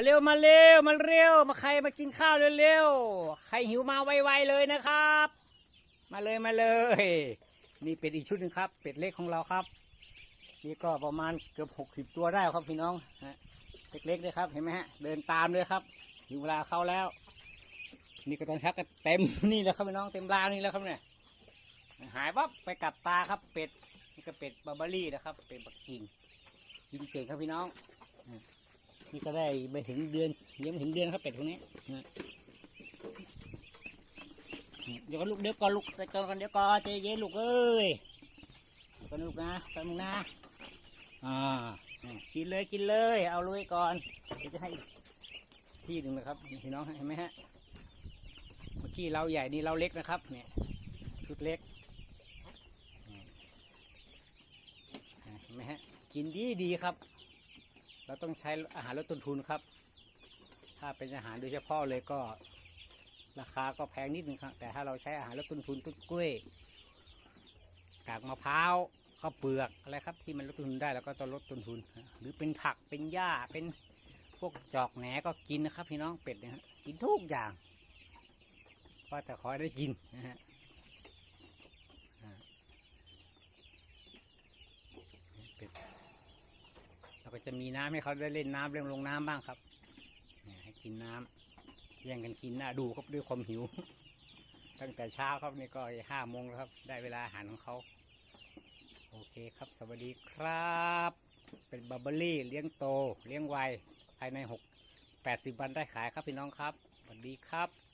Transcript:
มาเร็วมาเร็วมาเร็ว มาใครมากินข้าวเร็วๆใครหิวมาไวๆเลยนะครับ มาเลยมาเลย นี่เป็ดอีกชุดหนึ่งครับ เป็ดเล็กของเราครับ นี่ก็ประมาณเกือบหกสิบตัวได้ครับพี่น้องฮะเล็กๆเลยครับเห็นไหมฮะเดินตามเลยครับถึงเวลาเข้าแล้ว นี่ก็ตอนชักก็เต็มนี่แล้วครับพี่น้องเต็มราวนี่แล้วครับเนี่ยหายปั๊บไปกัดตาครับเป็ดนี่ก็เป็ดบาร์บารี่นะครับ เป็ดปักกิ่งกินเก่งครับพี่น้องอ นี่ก็ได้ไปถึงเดือนยังไม่ถึงเดือนครับเป็ดพวกนี้นะเดี๋ยวก่อนลูกเดี๋ยวก่อนลูกเดี๋ยวก่อนเดี๋ยวก่อนใจเย็นลูกเอ้ยก่อนลูกนะแป๊บนึงนะอ่ากินเลยกินเลย เอาลุยก่อนเดี๋ยวจะให้ที่หนึ่งนะครับพี่น้องเห็นไหมฮะเมื่อกี้เราใหญ่นี่เราเล็กนะครับ เนี่ยชุดเล็กเห็นไหมฮะกินดีดีครับ เราต้องใช้อาหารลดต้นทุนครับ ถ้าเป็นอาหารโดยเฉพาะเลยก็ราคาก็แพงนิดนึงครับ แต่ถ้าเราใช้อาหารลดต้นทุนต้นกล้วยกากมะพร้าวข้าวเปลือกอะไรครับ ที่มันลดต้นทุนได้แล้วก็ต้องลดต้นทุน หรือเป็นผักเป็นหญ้าเป็นพวกจอกแหนก็กินนะครับ พี่น้องเป็ดนะฮะกินทุกอย่างว่าแต่ขอให้ได้กินนะฮะอ่าเป็ด เราก็จะมีน้ำให้เขาได้เล่นน้ำเล่นลงน้ำบ้างครับให้กินน้ำแย่งกันกินน่าดูครับด้วยความหิว ตั้งแต่เช้าครับนี่ก็ห้าโมงแล้วครับ ได้เวลาอาหารของเขา โอเคครับ สวัสดีครับ เป็นบับเบิลลี่เลี้ยงโต เลี้ยงไวภายในหกแปดสิบวันได้ขายครับพี่น้องครับ สวัสดีครับ